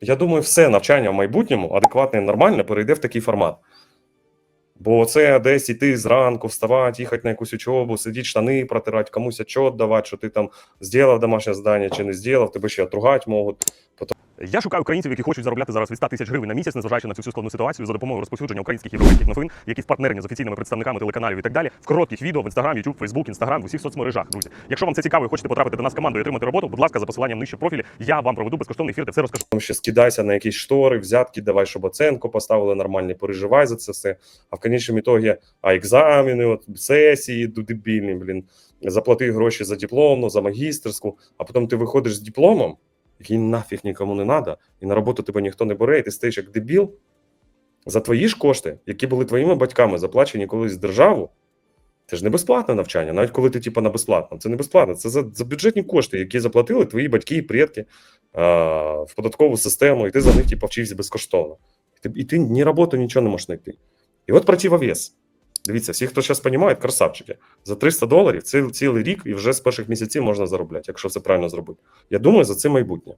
Я думаю, все навчання в майбутньому адекватне і нормальне перейде в такий формат. Бо це десь іти зранку, вставати, їхати на якусь учобу, сидіти, штани протирати, комусь отчет давати, що ти там зробив домашнє завдання чи не зробив, тебе ще отругати можуть. Я шукаю українців, які хочуть заробляти зараз від 100 тисяч гривень на місяць, незважаючи на цю всю складну ситуацію за допомогою розповсюдження українських європейських новин, які партнерні з офіційними представниками телеканалів і так далі, в коротких відео в Instagram, YouTube, Facebook, Instagram, в усіх соцмережах. Друзі, якщо вам це цікаво і хочете потрапити до нас в команду і отримати роботу, будь ласка, за посиланням нижче профілі. Я вам проведу безкоштовний ефір, де все розкажу. Що скидайся на якісь штори, взятки, давай, щоб оценку поставили нормальні, переживай за це все. А в конечному ітогі, а екзамени, от, сесії дебільні, блін, заплати гроші за дипломну, за магістерську, а потім ти виходиш з дипломом, який нафіг нікому не треба, і на роботу тебе ніхто не бере, і ти стаєш як дебіл за твої ж кошти, які були твоїми батьками заплачені колись в державу. Це ж не безплатне навчання, навіть коли ти типу, на безплатно. Це не безплатно, це за, за бюджетні кошти, які заплатили твої батьки і предки а, в податкову систему, і ти за них типу, вчився безкоштовно. І ти, і ти ні роботу, нічого не можеш знайти. І от противовес. Дивіться, всі, хто зараз розуміє, красавчики. За 300 доларів ці, цілий рік і вже з перших місяців можна заробляти, якщо це правильно зробити. Я думаю, за це майбутнє.